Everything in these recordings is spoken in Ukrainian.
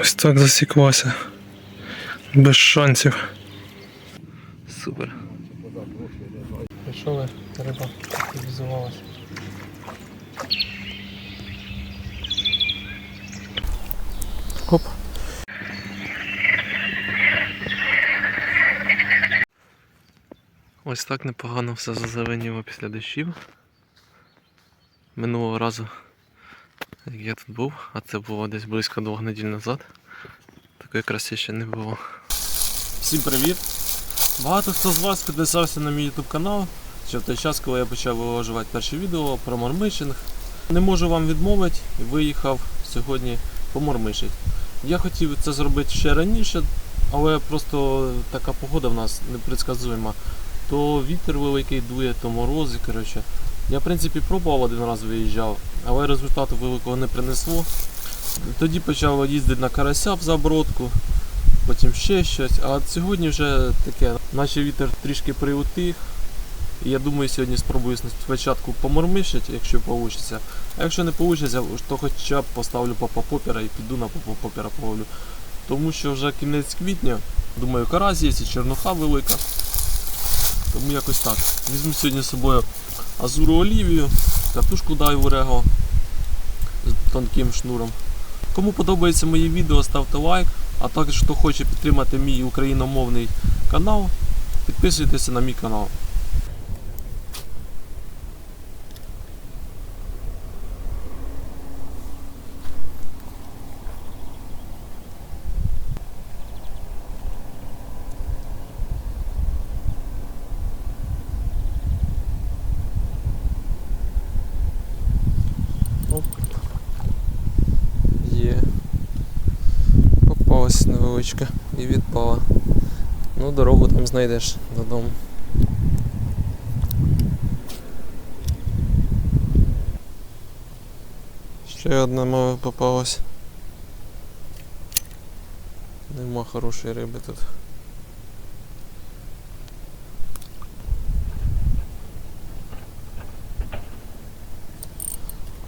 Ось так засіклося. Без шансів. Супер. Пішов риба активізувалася. Оп. Ось так непогано все зазеленіло після дощів. Минулого разу, як я тут був, а це було десь близько двох неділь назад. Такої краси ще не було. Всім привіт! Багато хто з вас підписався на мій YouTube канал, ще в той час, коли я почав виложувати перші відео про мормишинг. Не можу вам відмовити виїхав сьогодні помормишить. Я хотів це зробити ще раніше, але просто така погода в нас непредсказуема. То вітер великий дує, то морози. Коротше. Я в принципі пробував один раз виїжджав, але результату великого не принесло. Тоді почав їздити на карася в забродку, потім ще щось. А сьогодні вже таке, наче вітер трішки приутих. І я думаю, сьогодні спробую спочатку помормишити, якщо вийде. А якщо не вийде, то хоча б поставлю папа попера і піду на папа попера половлю. Тому що вже кінець квітня, думаю, карась є, і черноха велика. Тому якось так. Візьму сьогодні з собою азуру олівію, катушку дайву з тонким шнуром. Кому подобається моє відео, ставте лайк. А також хто хоче підтримати мій україномовний канал, підписуйтеся на мій канал. Оп. Є. Попалась і відпала. Ну, дорогу там знайдеш додому. Ще одна мова попалась. Нема хорошої риби тут.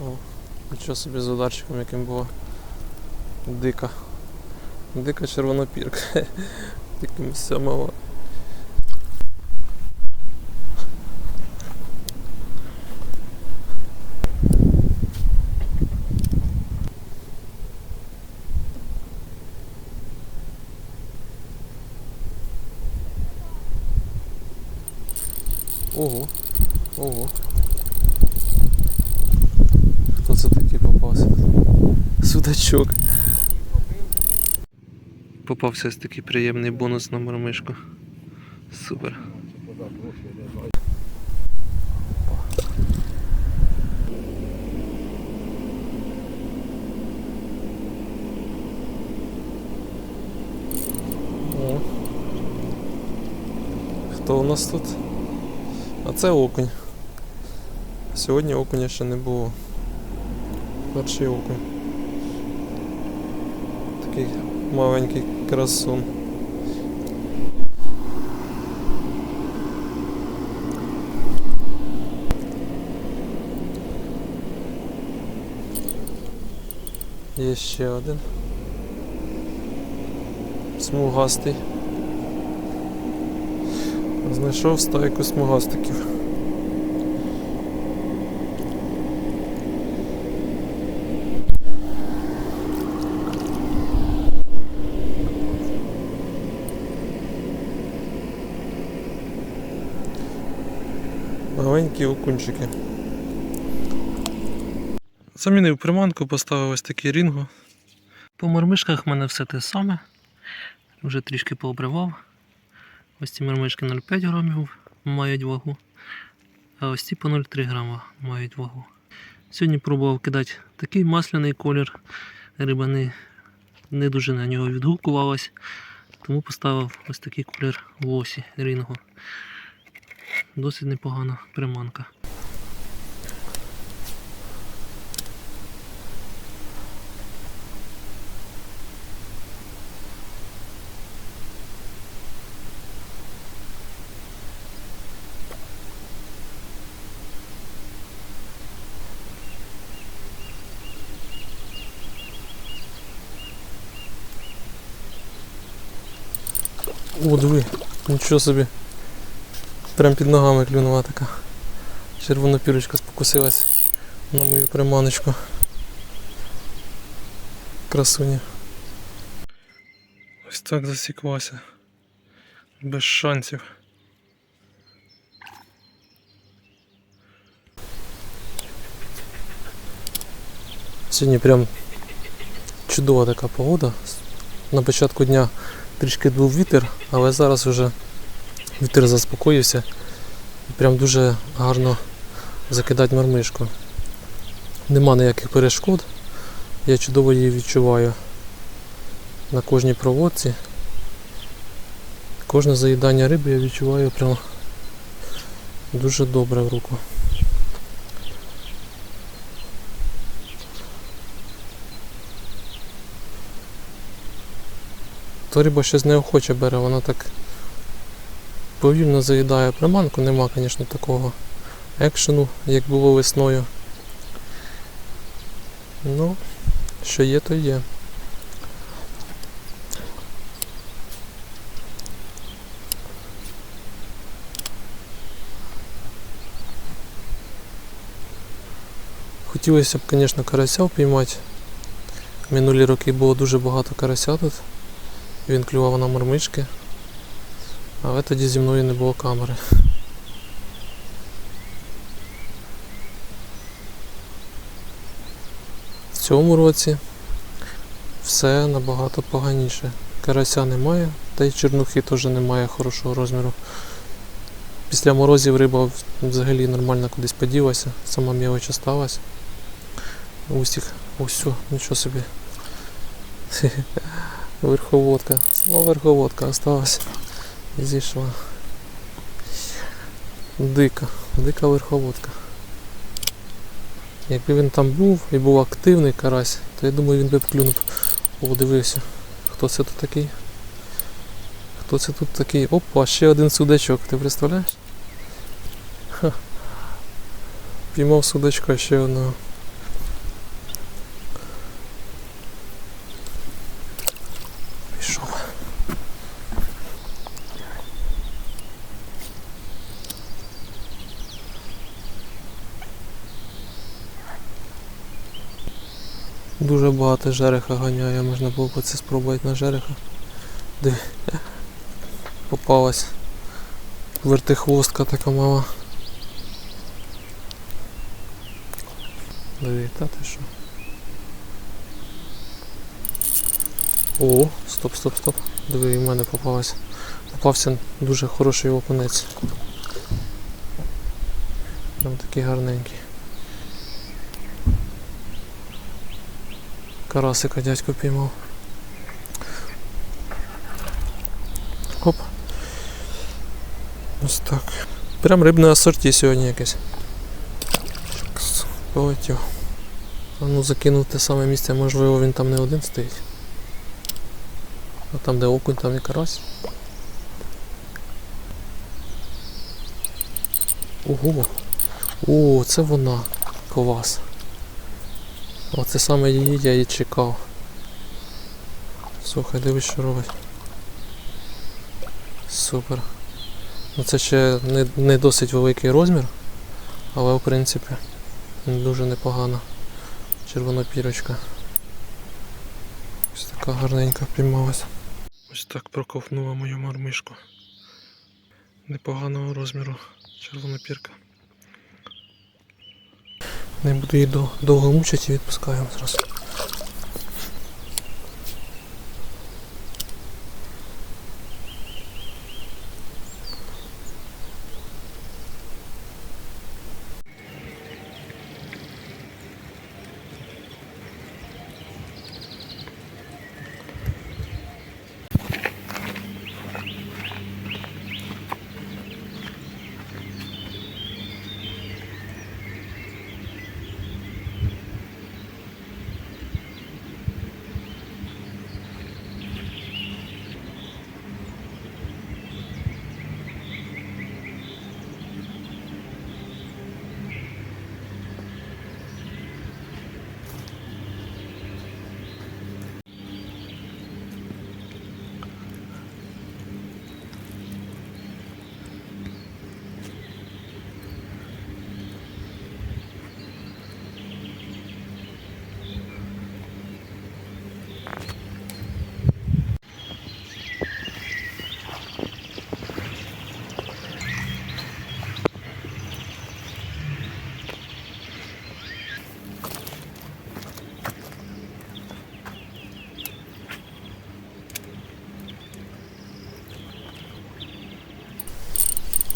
О, нічого собі з ударчиком яким було. Дика. Дика червонопірка. Таким сьомого. Ого, ого. Хто це такий попався? Судачок. Попався ось такий приємний бонус на мормишку. Супер. Хто у нас тут? А це окунь. Сьогодні окуня ще не було. Перший окунь. Такий маленький красун. Є ще один. Смугастий. Знайшов стайку смугастиків. Маленькі окунчики. Замінив приманку, поставив ось такий рінго. По мормишках в мене все те саме. Вже трішки пообривав. Ось ці мормишки 0,5 грамів мають вагу, а ось ці по 0,3 грама мають вагу. Сьогодні пробував кидати такий масляний колір. Риба не, не дуже на нього відгукувалась, тому поставив ось такий колір в лосі рінго досить непогана приманка. О, диви, нічого себе. Прям під ногами клюнула така. Червона пірочка спокусилась на мою приманочку. Красуня. Ось так засіклася. Без шансів. Сьогодні прям чудова така погода. На початку дня трішки був вітер, але зараз вже вітер заспокоївся і прям дуже гарно закидати мармишку. Нема ніяких перешкод, я чудово її відчуваю на кожній проводці. Кожне заїдання риби я відчуваю прям дуже добре в руку. То риба щось неохоче бере, вона так повільно заїдає приманку, нема, звісно, такого екшену, як було весною. Ну, що є, то є. Хотілося б, звісно, карася впіймати. Минулі роки було дуже багато карася тут. Він клював на мармички. Але тоді зі мною не було камери. В цьому році все набагато поганіше. Карася немає, та й чернухи теж немає хорошого розміру. Після морозів риба взагалі нормально кудись поділася, сама м'явич осталась. Устік, ось все, нічого собі. Верховодка. Верховодка осталась. І зійшла. Дика, дика верховодка. Якби він там був і був активний карась, то я думаю він би б клюнув. О, дивився. Хто це тут такий? Хто це тут такий? Опа, ще один судачок, ти представляєш? Ха. Піймав судачка ще одного. Пішов. Дуже багато жереха ганяє, можна було б це спробувати на жереха. Диви. Попалась вертихвостка така мала. Диви, та ти що? О, стоп, стоп, стоп. Диви, і в мене попалась. Попався дуже хороший окунець. Прям такий гарненький. Карасика дядько піймав. Оп. Ось так. Прям рибне асорті сьогодні якесь. Полетів. А ну закинув те саме місце, можливо він там не один стоїть. А там де окунь, там і карась. Ого! О, це вона. Клас. Оце саме її я і чекав. Слухай, дивись, що робить. Супер. Ну це ще не, не досить великий розмір, але в принципі дуже непогана червона пірочка. Ось така гарненька впіймалася. Ось так проковнула мою мармишку. Непоганого розміру червона пірка. Не буду її дов- довго мучити і відпускаємо зразу.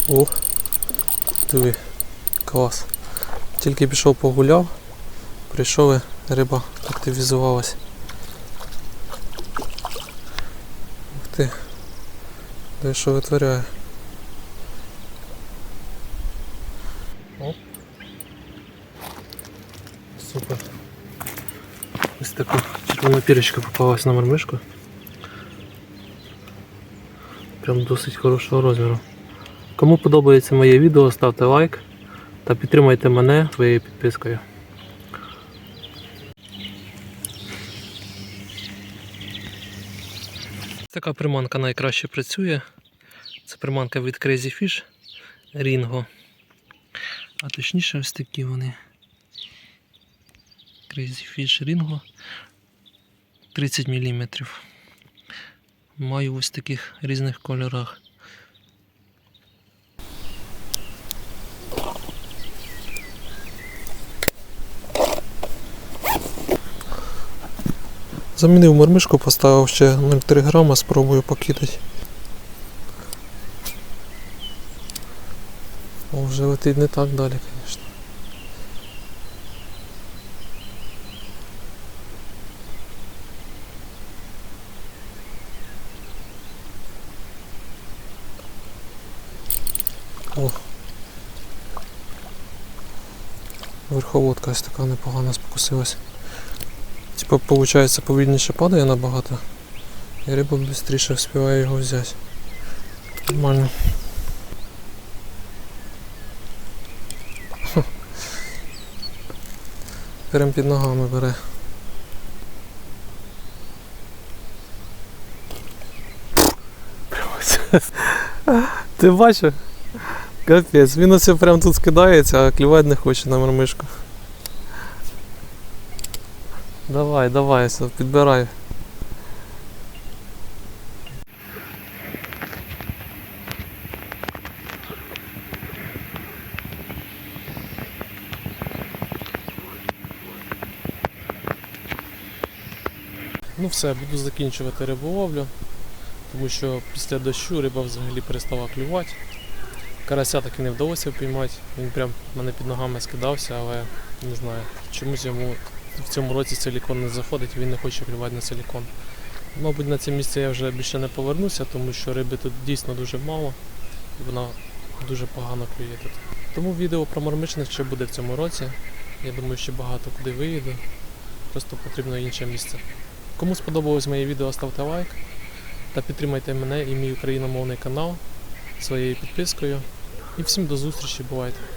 О, диви, клас. Тільки пішов погуляв, прийшов і риба активізувалась. Ух ти. Де що витворяє? Оп. Супер. Ось така червона пірочка попалась на мармишку. Прям досить хорошого розміру. Кому подобається моє відео, ставте лайк та підтримайте мене своєю підпискою. Така приманка найкраще працює. Це приманка від Crazy Fish Ringo. А точніше ось такі вони. Crazy Fish Ringo 30 мм. Маю ось таких різних кольорах. Замінив мармишку, поставив ще 0,3 грама, спробую покидати. О, вже летить не так далі, звісно. О. Верховодка ось така непогана спокусилась. Типа, получается, повільніше падає набагато. І риба швидше вспіває його взяти. Нормально. Прям під ногами бере. Ти бачив? Капець, він оце прям тут скидається, а клювати не хоче на мармишку. Давай, давай, підбирай. Ну все, буду закінчувати риболовлю, тому що після дощу риба взагалі перестала клювати. Карася так і не вдалося впіймати, він прям мене під ногами скидався, але не знаю, чомусь йому в цьому році силікон не заходить, він не хоче клювати на силікон. Мабуть, на це місце я вже більше не повернуся, тому що риби тут дійсно дуже мало і вона дуже погано клює тут. Тому відео про мормишних ще буде в цьому році. Я думаю, ще багато куди виїду. Просто потрібно інше місце. Кому сподобалось моє відео, ставте лайк та підтримайте мене і мій україномовний канал своєю підпискою. І всім до зустрічі, бувайте!